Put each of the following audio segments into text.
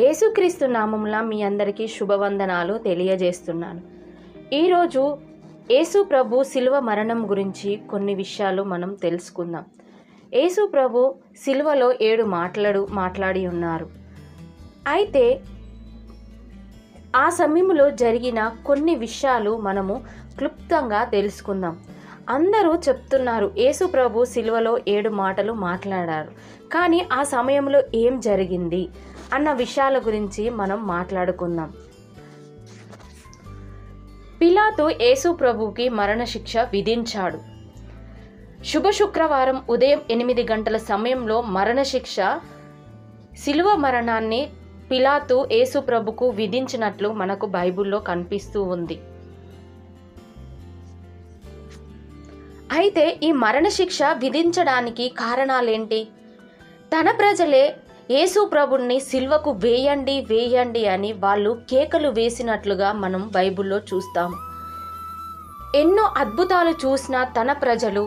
యేసుక్రీస్తు నామంలో మీ అందరికీ శుభవందనాలు తెలియజేస్తున్నాను. ఈరోజు యేసు ప్రభు శిలువ మరణం గురించి కొన్ని విషయాలు మనం తెలుసుకుందాం. యేసు ప్రభు శిలువలో ఏడు మాట్లాడు మాట్లాడి ఉన్నారు. అయితే ఆ సమయంలో జరిగిన కొన్ని విషయాలు మనము క్లుప్తంగా తెలుసుకుందాం. అందరూ చెప్తున్నారు యేసు ప్రభు సిలువలో ఏడు మాటలు మాట్లాడారు. కానీ ఆ సమయంలో ఏం జరిగింది? అన్న విషయాల గురించి మనం మాట్లాడుకుందాం. పిలాతు యేసు ప్రభుకి మరణశిక్ష విధించాడు. శుభ శుక్రవారం ఉదయం ఎనిమిది గంటల సమయంలో మరణశిక్ష శిలువ మరణాన్ని పిలాతు యేసు ప్రభుకు విధించినట్లు మనకు బైబిల్లో కనిపిస్తూ ఉంది. అయితే ఈ మరణశిక్ష విధించడానికి కారణాలేంటి? తన ప్రజలే యేసు ప్రభుణ్ణి సిల్వకు వేయండి వేయండి అని వాళ్ళు కేకలు వేసినట్లుగా మనం బైబిల్లో చూస్తాం. ఎన్నో అద్భుతాలు చూసిన తన ప్రజలు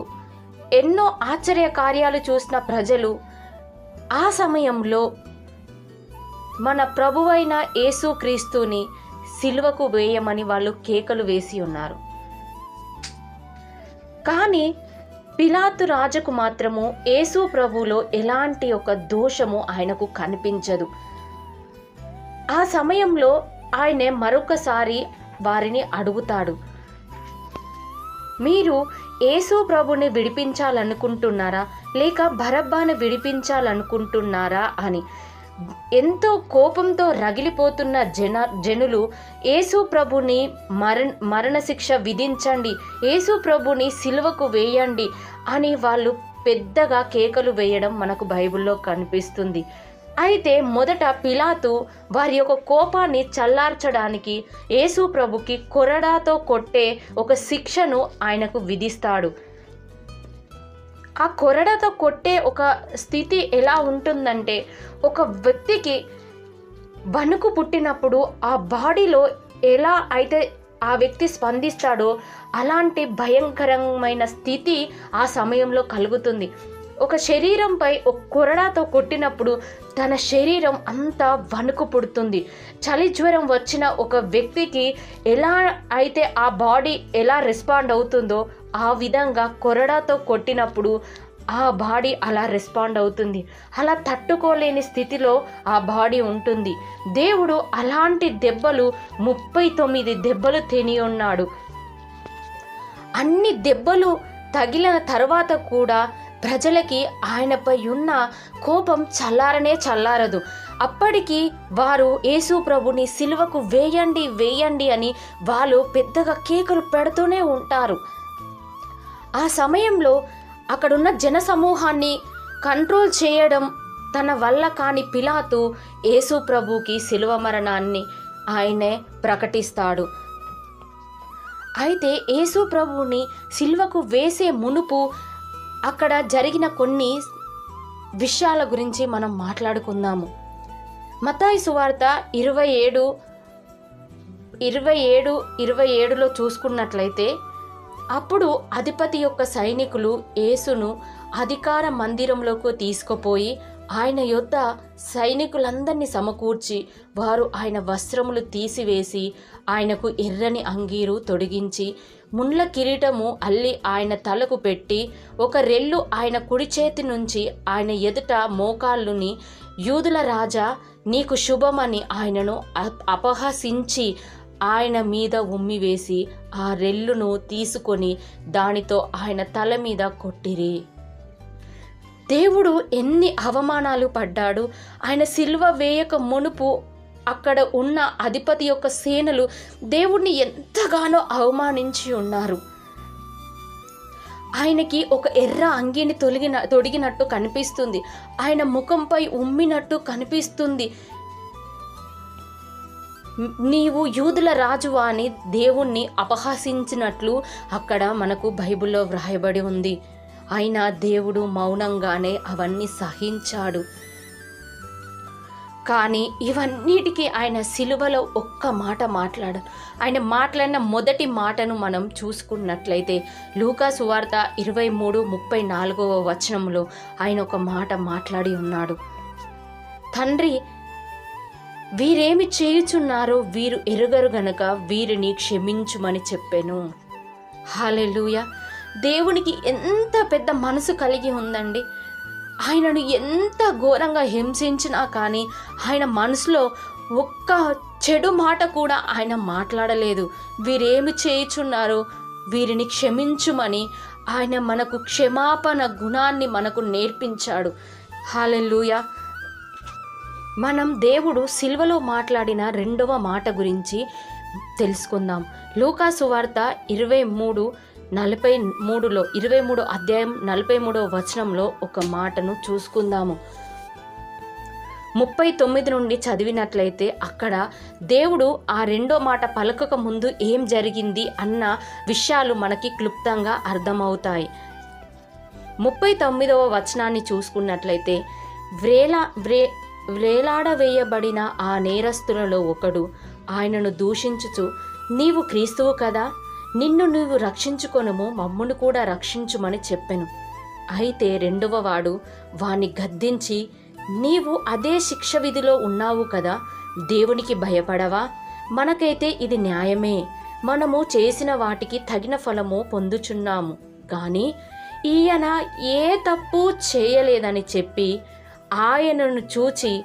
ఎన్నో ఆశ్చర్య కార్యాలు చూసిన ప్రజలు ఆ సమయంలో మన ప్రభువైన యేసుక్రీస్తుని సిల్వకు వేయమని వాళ్ళు కేకలు వేసి ఉన్నారు. కానీ పిలాతు రాజుకు మాత్రము యేసు ప్రభువులో ఎలాంటి ఒక దోషము ఆయనకు కనిపించదు. ఆ సమయంలో ఆయనే మరొకసారి వారిని అడుగుతాడు. మీరు యేసు ప్రభుని విడిపించాలనుకుంటున్నారా? లేక భరబ్బాను విడిపించాలనుకుంటున్నారా అని. ఎంతో కోపంతో రగిలిపోతున్న జన జనులు యేసు ప్రభుని మరణ మరణశిక్ష విధించండి యేసు ప్రభుని సిలువకు వేయండి అని వాళ్ళు పెద్దగా కేకలు వేయడం మనకు బైబిల్లో కనిపిస్తుంది. అయితే మొదట పిలాతు వారి యొక్క కోపాన్ని చల్లార్చడానికి యేసు ప్రభుకి కొరడాతో కొట్టే ఒక శిక్షను ఆయనకు విధిస్తాడు. ఆ కొరడతో కొట్టే ఒక స్థితి ఎలా ఉంటుందంటే ఒక వ్యక్తికి వణుకు పుట్టినప్పుడు ఆ బాడీలో ఎలా అయితే ఆ వ్యక్తి స్పందిస్తాడో అలాంటి భయంకరమైన స్థితి ఆ సమయంలో కలుగుతుంది. ఒక శరీరంపై ఒక కొరడాతో కొట్టినప్పుడు తన శరీరం అంతా వణుకు పుడుతుంది. చలి జ్వరం వచ్చిన ఒక వ్యక్తికి ఎలా అయితే ఆ బాడీ ఎలా రెస్పాండ్ అవుతుందో ఆ విధంగా కొరడాతో కొట్టినప్పుడు ఆ బాడీ అలా రెస్పాండ్ అవుతుంది. అలా తట్టుకోలేని స్థితిలో ఆ బాడీ ఉంటుంది. దేవుడు అలాంటి దెబ్బలు ముప్పై తొమ్మిది దెబ్బలు తిని ఉన్నాడు. అన్ని దెబ్బలు తగిలిన తర్వాత కూడా ప్రజలకి ఆయనపై ఉన్న కోపం చల్లారనే చల్లారదు. అప్పటికి వారు యేసు ప్రభుని సిలువకు వేయండి వేయండి అని వాళ్ళు పెద్దగా కేకులు పెడుతూనే ఉంటారు. ఆ సమయంలో అక్కడున్న జన సమూహాన్ని కంట్రోల్ చేయడం తన వల్ల కాని పిలాతు యేసు ప్రభుకి శిలువ మరణాన్ని ఆయనే ప్రకటిస్తాడు. అయితే యేసు ప్రభువుని శిల్వకు వేసే మునుపు అక్కడ జరిగిన కొన్ని విషయాల గురించి మనం మాట్లాడుకుందాము. మతాయి సువార్త ఇరవై ఏడు ఇరవై ఏడు ఇరవై ఏడులో చూసుకున్నట్లయితే అప్పుడు అధిపతి యొక్క సైనికులు యేసును అధికార మందిరంలోకి తీసుకుపోయి ఆయన యొద్ద సైనికులందరినీ సమకూర్చి వారు ఆయన వస్త్రములు తీసివేసి ఆయనకు ఎర్రని అంగీరు తొడిగించి ముండ్ల కిరీటము అల్లి ఆయన తలకు పెట్టి ఒక రెల్లు ఆయన కుడి చేతి నుంచి ఆయన ఎదుట మోకాళ్ళుని యూదుల రాజా నీకు శుభమని ఆయనను అపహసించి ఆయన మీద ఉమ్మి వేసి ఆ రెల్లును తీసుకొని దానితో ఆయన తల మీద కొట్టిరి. దేవుడు ఎన్ని అవమానాలు పడ్డాడు. ఆయన సిల్వ వేయక మునుపు అక్కడ ఉన్న అధిపతి యొక్క సేనలు దేవుణ్ణి ఎంతగానో అవమానించి ఉన్నారు. ఆయనకి ఒక ఎర్ర అంగిని తొలగిన తొడిగినట్టు కనిపిస్తుంది. ఆయన ముఖంపై ఉమ్మినట్టు కనిపిస్తుంది. నీవు యూదుల రాజువా అని దేవుణ్ణి అపహాసించినట్లు అక్కడ మనకు బైబిల్లో వ్రాయబడి ఉంది. అయినా దేవుడు మౌనంగానే అవన్నీ సహించాడు. కానీ ఇవన్నిటికీ ఆయన సిలువలో ఒక్క మాట మాట్లాడ ఆయన మాట్లాడిన మొదటి మాటను మనం చూసుకున్నట్లయితే లూకా సువార్త ఇరవై మూడు ముప్పై నాలుగవ వచనంలో ఆయన ఒక మాట మాట్లాడి ఉన్నాడు. తండ్రి వీరేమి చేయుచున్నారో వీరు ఎరుగరు గనక వీరిని క్షమించుమని చెప్పాను. హాలెలుయ దేవునికి ఎంత పెద్ద మనసు కలిగి ఉందండి. ఆయనను ఎంత ఘోరంగా హింసించినా కానీ ఆయన మనసులో ఒక్క చెడు మాట కూడా ఆయన మాట్లాడలేదు. వీరేమి చేయుచున్నారో వీరిని క్షమించుమని ఆయన మనకు క్షమాపణ గుణాన్ని మనకు నేర్పించాడు. హాలెలూయ మనం దేవుడు సిల్వలో మాట్లాడిన రెండవ మాట గురించి తెలుసుకుందాం. లూకా వార్త ఇరవై మూడు నలభై మూడులో ఇరవై మూడు అధ్యాయం నలభై మూడో వచనంలో ఒక మాటను చూసుకుందాము. ముప్పై తొమ్మిది నుండి చదివినట్లయితే అక్కడ దేవుడు ఆ రెండో మాట పలకక ముందు ఏం జరిగింది అన్న విషయాలు మనకి క్లుప్తంగా అర్థమవుతాయి. ముప్పై తొమ్మిదవ వచనాన్ని చూసుకున్నట్లయితే వ్రేలా వ్రే వేలాడవేయబడిన ఆ నేరస్తులలో ఒకడు ఆయనను దూషించుచు నీవు క్రీస్తువు కదా నిన్ను నీవు రక్షించుకొనుము మమ్మును కూడా రక్షించుమని చెప్పెను. అయితే రెండవ వాడు వాని గద్దించి నీవు అదే శిక్ష విధిలో ఉన్నావు కదా దేవునికి భయపడవా? మనకైతే ఇది న్యాయమే. మనము చేసిన వాటికి తగిన ఫలము పొందుచున్నాము. కానీ ఈయన ఏ తప్పు చేయలేదని చెప్పి ఆయనను చూచి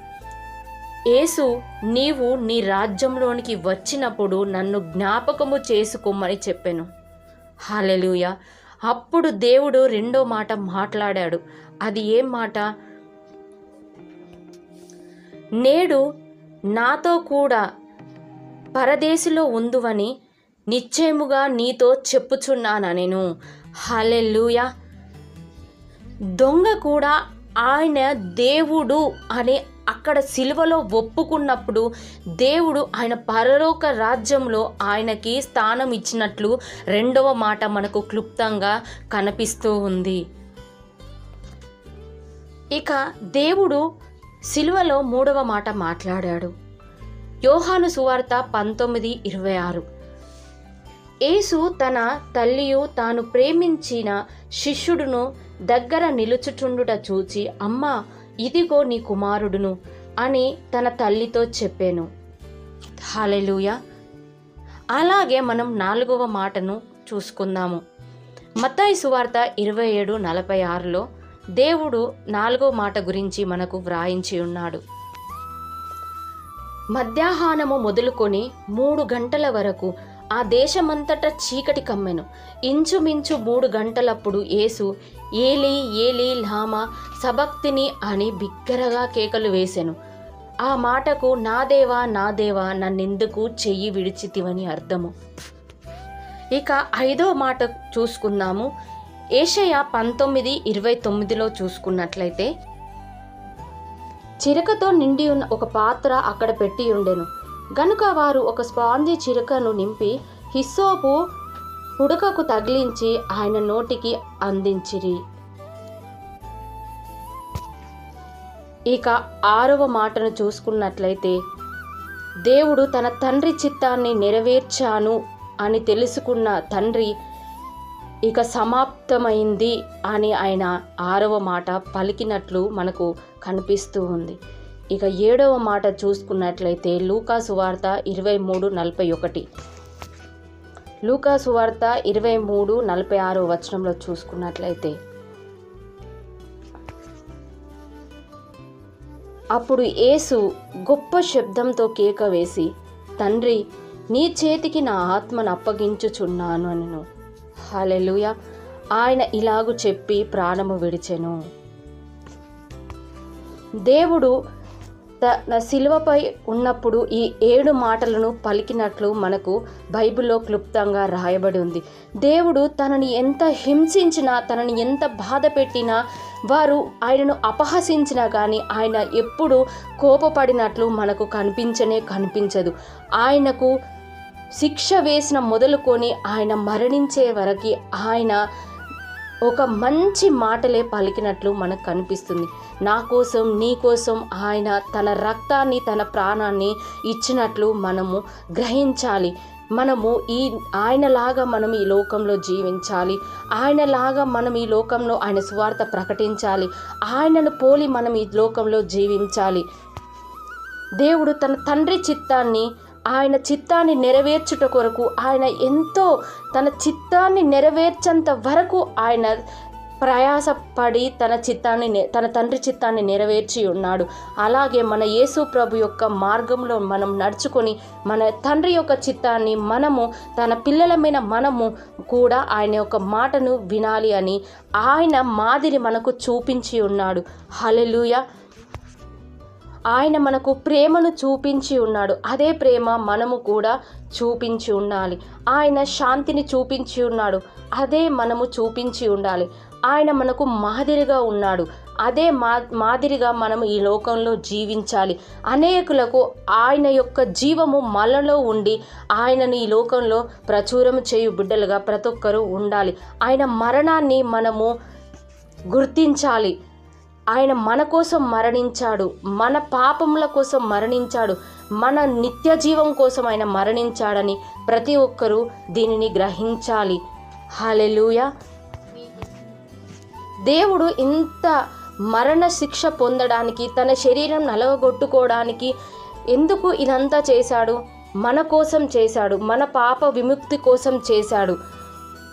యేసు నీవు నీ రాజ్యంలోనికి వచ్చినప్పుడు నన్ను జ్ఞాపకము చేసుకోమని చెప్పాను. హాలెలుయ. అప్పుడు దేవుడు రెండో మాట మాట్లాడాడు. అది ఏం మాట? నేడు నాతో కూడా పరదేశిలో ఉందువని నిశ్చయముగా నీతో చెప్పుచున్నాను నేను హాలెలుయ. దొంగ కూడా ఆయన దేవుడు అనే అక్కడ సిలువలో ఒప్పుకున్నప్పుడు దేవుడు ఆయన పరలోక రాజ్యంలో ఆయనకి స్థానం ఇచ్చినట్లు రెండవ మాట మనకు క్లుప్తంగా కనిపిస్తూ ఉంది. ఇక దేవుడు సిలువలో మూడవ మాట మాట్లాడాడు. యోహాను సువార్త పంతొమ్మిది ఇరవై ఆరు. యేసు తన తల్లియు తాను ప్రేమించిన శిష్యుడును దగ్గర నిలుచుచుండుట చూచి అమ్మా ఇదిగో నీ కుమారుడును అని తన తల్లితో చెప్పాను. హాలెలూయ. అలాగే మనం నాలుగవ మాటను చూసుకుందాము. మత్తాయి సువార్త ఇరవై ఏడు నలభై ఆరులో దేవుడు నాలుగో మాట గురించి మనకు వ్రాయించి ఉన్నాడు. మధ్యాహ్నము మొదలుకొని మూడు గంటల వరకు ఆ దేశమంతట చీకటి కమ్మెను. ఇంచుమించు మూడు గంటలప్పుడు యేసు ఏలి ఏలి లామా సబక్తిని అని బిగ్గరగా కేకలు వేశాను ఆ మాటకు నా దేవా నా దేవా నన్నెందుకు చెయ్యి విడిచితివని అర్థము. ఇక ఐదో మాట చూసుకుందాము. ఏషయ పంతొమ్మిది ఇరవై తొమ్మిదిలో చూసుకున్నట్లయితే చిరకతో నిండి ఉన్న ఒక పాత్ర అక్కడ పెట్టి ఉండెను. గనుక వారు ఒక స్పాంజీ చిరుకను నింపి హిస్సోపు ఉడకకు తగిలించి ఆయన నోటికి అందించిరి. ఇక ఆరవ మాటను చూసుకున్నట్లయితే దేవుడు తన తండ్రి చిత్తాన్ని నెరవేర్చాను అని తెలుసుకున్న తండ్రి ఇక సమాప్తమైంది అని ఆయన ఆరవ మాట పలికినట్లు మనకు కనిపిస్తూ ఉంది. ఇక ఏడవ మాట చూసుకున్నట్లయితే లూకాసు వార్త ఇరవై మూడు నలభై ఒకటి. లూకాసు వార్త ఇరవై మూడు నలభై ఆరో వచనంలో చూసుకున్నట్లయితే అప్పుడు యేసు గొప్ప శబ్దంతో కేక వేసి తండ్రి నీ చేతికి నా ఆత్మను అప్పగించుచున్నాను అనను. హాలెలుయ ఆయన ఇలాగు చెప్పి ప్రాణము విడిచెను. దేవుడు తన శిలువపై ఉన్నప్పుడు ఈ ఏడు మాటలను పలికినట్లు మనకు బైబిల్లో క్లుప్తంగా రాయబడి ఉంది. దేవుడు తనని ఎంత హింసించినా తనని ఎంత బాధ పెట్టినా వారు ఆయనను అపహసించినా కానీ ఆయన ఎప్పుడు కోపపడినట్లు మనకు కనిపించనే కనిపించదు. ఆయనకు శిక్ష వేసిన మొదలుకొని ఆయన మరణించే వరకు ఆయన ఒక మంచి మాటలే పలికినట్లు మనకు కనిపిస్తుంది. నా కోసం నీ కోసం ఆయన తన రక్తాన్ని తన ప్రాణాన్ని ఇచ్చినట్లు మనము గ్రహించాలి. మనము ఈ ఆయనలాగా మనం ఈ లోకంలో జీవించాలి. ఆయనలాగా మనం ఈ లోకంలో ఆయన సువార్త ప్రకటించాలి. ఆయనను పోలి మనం ఈ లోకంలో జీవించాలి. దేవుడు తన తండ్రి చిత్తాన్ని ఆయన చిత్తాన్ని నెరవేర్చుట కొరకు ఆయన ఎంతో తన చిత్తాన్ని నెరవేర్చేంత వరకు ఆయన ప్రయాసపడి తన చిత్తాన్ని తన తండ్రి చిత్తాన్ని నెరవేర్చి ఉన్నాడు. అలాగే మన యేసు ప్రభు యొక్క మార్గంలో మనం నడుచుకొని మన తండ్రి యొక్క చిత్తాన్ని మనము తన పిల్లలమైన మనము కూడా ఆయన యొక్క మాటను వినాలి అని ఆయన మాదిరి మనకు చూపించి ఉన్నాడు. హల్లెలూయా! ఆయన మనకు ప్రేమను చూపించి ఉన్నాడు. అదే ప్రేమ మనము కూడా చూపించి ఉండాలి. ఆయన శాంతిని చూపించి ఉన్నాడు. అదే మనము చూపించి ఉండాలి. ఆయన మనకు మాదిరిగా ఉన్నాడు. అదే మా మాదిరిగా మనం ఈ లోకంలో జీవించాలి. అనేకులకు ఆయన యొక్క జీవము మనలో ఉండి ఆయనను ఈ లోకంలో ప్రచురం చేయు బిడ్డలుగా ప్రతి ఒక్కరూ ఉండాలి. ఆయన మరణాన్ని మనము గుర్తించాలి. ఆయన మన కోసం మరణించాడు మన పాపముల కోసం మరణించాడు మన నిత్య జీవం కోసం ఆయన మరణించాడని ప్రతి ఒక్కరూ దీనిని గ్రహించాలి. హలెలూయ దేవుడు ఇంత మరణ శిక్ష పొందడానికి తన శరీరం నలగొట్టుకోవడానికి ఎందుకు ఇదంతా చేశాడు? మన కోసం చేశాడు మన పాప విముక్తి కోసం చేశాడు.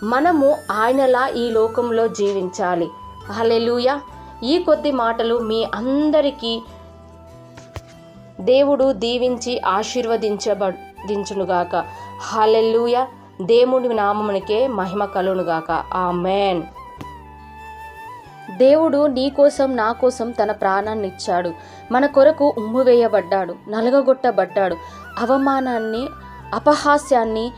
మనము ఆయనలా ఈ లోకంలో జీవించాలి. హలెలూయ ఈ కొద్ది మాటలు మీ అందరికీ దేవుడు దీవించి ఆశీర్వదించబడించునుగాక. హాలెల్లూయ. దేవుడి నామమునికే మహిమ కలునుగాక ఆమెన్. దేవుడు నీ కోసం నా కోసం తన ప్రాణాన్ని ఇచ్చాడు. మన కొరకు ఉమ్ము వేయబడ్డాడు నలగగొట్టబడ్డాడు. అవమానాన్ని అపహాస్యాన్ని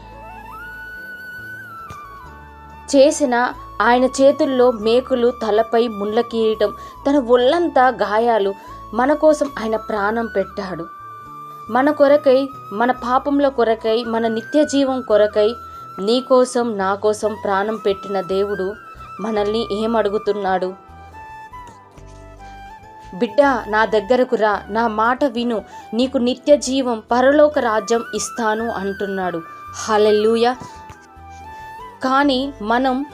చేసిన ఆయన చేతుల్లో మేకులు తలపై ముళ్ళ కీరటం తన ఒళ్ళంతా గాయాలు మన కోసం ఆయన ప్రాణం పెట్టాడు. మన కొరకై మన పాపముల కొరకై మన నిత్య జీవం కొరకై నీ కోసం నా కోసం ప్రాణం పెట్టిన దేవుడు మనల్ని ఏం అడుగుతున్నాడు బిడ్డ నా దగ్గరకు రా. నా మాట విను. నీకు నిత్య జీవం పరలోక రాజ్యం ఇస్తాను అంటున్నాడు. హలెల్లుయ. కానీ మనం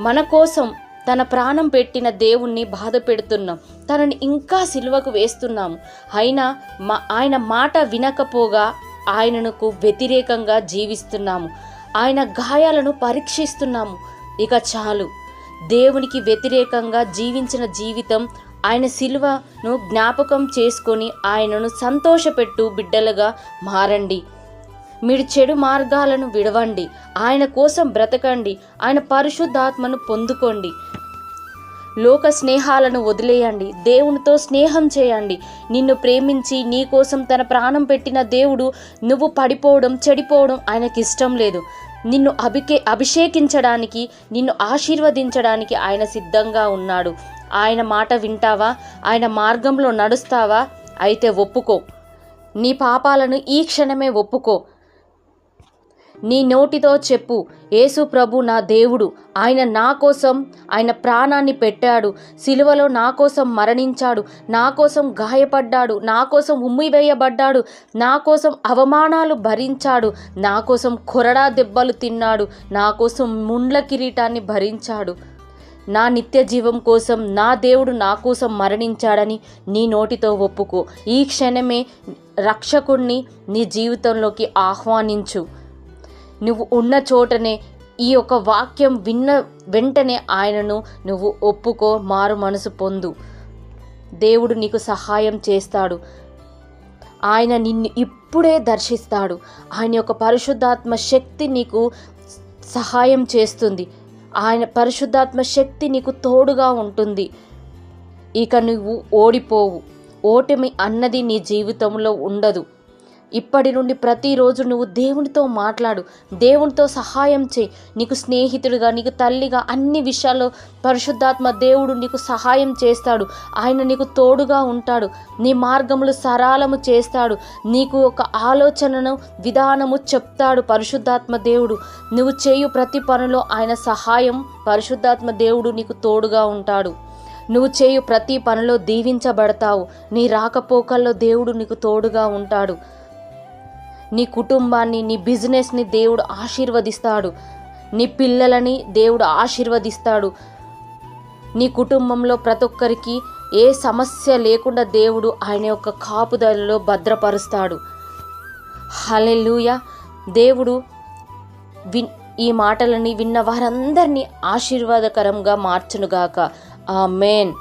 మన కోసం తన ప్రాణం పెట్టిన దేవుణ్ణి బాధ పెడుతున్నాం. తనని ఇంకా సిలువకు వేస్తున్నాము. అయినా మా ఆయన మాట వినకపోగా ఆయనకు వ్యతిరేకంగా జీవిస్తున్నాము. ఆయన గాయాలను పరీక్షిస్తున్నాము. ఇక చాలు. దేవునికి వ్యతిరేకంగా జీవించిన జీవితం ఆయన సిలువను జ్ఞాపకం చేసుకొని ఆయనను సంతోషపెట్టు బిడ్డలుగా మారండి. మీరు చెడు మార్గాలను విడవండి. ఆయన కోసం బ్రతకండి. ఆయన పరిశుద్ధాత్మను పొందుకోండి. లోక స్నేహాలను వదిలేయండి. దేవునితో స్నేహం చేయండి. నిన్ను ప్రేమించి నీ కోసం తన ప్రాణం పెట్టిన దేవుడు నువ్వు పడిపోవడం చెడిపోవడం ఆయనకి ఇష్టం లేదు. నిన్ను అభికే అభిషేకించడానికి నిన్ను ఆశీర్వదించడానికి ఆయన సిద్ధంగా ఉన్నాడు. ఆయన మాట వింటావా? ఆయన మార్గంలో నడుస్తావా? అయితే ఒప్పుకో. నీ పాపాలను ఈ క్షణమే ఒప్పుకో. నీ నోటితో చెప్పు. యేసు ప్రభు నా దేవుడు. ఆయన నా కోసం ఆయన ప్రాణాన్ని పెట్టాడు. సిలువలో నా కోసం మరణించాడు. నా కోసం గాయపడ్డాడు. నా కోసం ఉమ్మివేయబడ్డాడు. నా కోసం అవమానాలు భరించాడు. నా కోసం కొరడా దెబ్బలు తిన్నాడు. నా కోసం ముండ్ల కిరీటాన్ని భరించాడు. నా నిత్య జీవం కోసం నా దేవుడు నా కోసం మరణించాడని నీ నోటితో ఒప్పుకో. ఈ క్షణమే రక్షకుణ్ణి నీ జీవితంలోకి ఆహ్వానించు. నువ్వు ఉన్న చోటనే ఈ యొక్క వాక్యం విన్న వెంటనే ఆయనను నువ్వు ఒప్పుకో మారు మనసు పొందు. దేవుడు నీకు సహాయం చేస్తాడు. ఆయన నిన్ను ఇప్పుడే దర్శిస్తాడు. ఆయన యొక్క పరిశుద్ధాత్మ శక్తి నీకు సహాయం చేస్తుంది. ఆయన పరిశుద్ధాత్మ శక్తి నీకు తోడుగా ఉంటుంది. ఇక నువ్వు ఓడిపోవు. ఓటమి అన్నది నీ జీవితంలో ఉండదు. ఇప్పటి నుండి ప్రతిరోజు నువ్వు దేవునితో మాట్లాడు దేవునితో సహాయం చేయి. నీకు స్నేహితుడిగా నీకు తల్లిగా అన్ని విషయాల్లో పరిశుద్ధాత్మ దేవుడు నీకు సహాయం చేస్తాడు. ఆయన నీకు తోడుగా ఉంటాడు. నీ మార్గములు సరళము చేస్తాడు. నీకు ఒక ఆలోచనను విధానము చెప్తాడు పరిశుద్ధాత్మ దేవుడు. నువ్వు చేయు ప్రతి పనిలో ఆయన సహాయం పరిశుద్ధాత్మ దేవుడు నీకు తోడుగా ఉంటాడు. నువ్వు చేయు ప్రతి పనిలో దీవించబడతావు. నీ రాకపోకల్లో దేవుడు నీకు తోడుగా ఉంటాడు. నీ కుటుంబాన్ని నీ బిజినెస్ని దేవుడు ఆశీర్వదిస్తాడు. నీ పిల్లలని దేవుడు ఆశీర్వదిస్తాడు. నీ కుటుంబంలో ప్రతి ఒక్కరికి ఏ సమస్య లేకుండా దేవుడు ఆయన యొక్క కాపుదలలో భద్రపరుస్తాడు. హలెలుయ దేవుడు విన్ ఈ మాటలని విన్న వారందరినీ ఆశీర్వాదకరంగా మార్చునుగాక. ఆ మేన్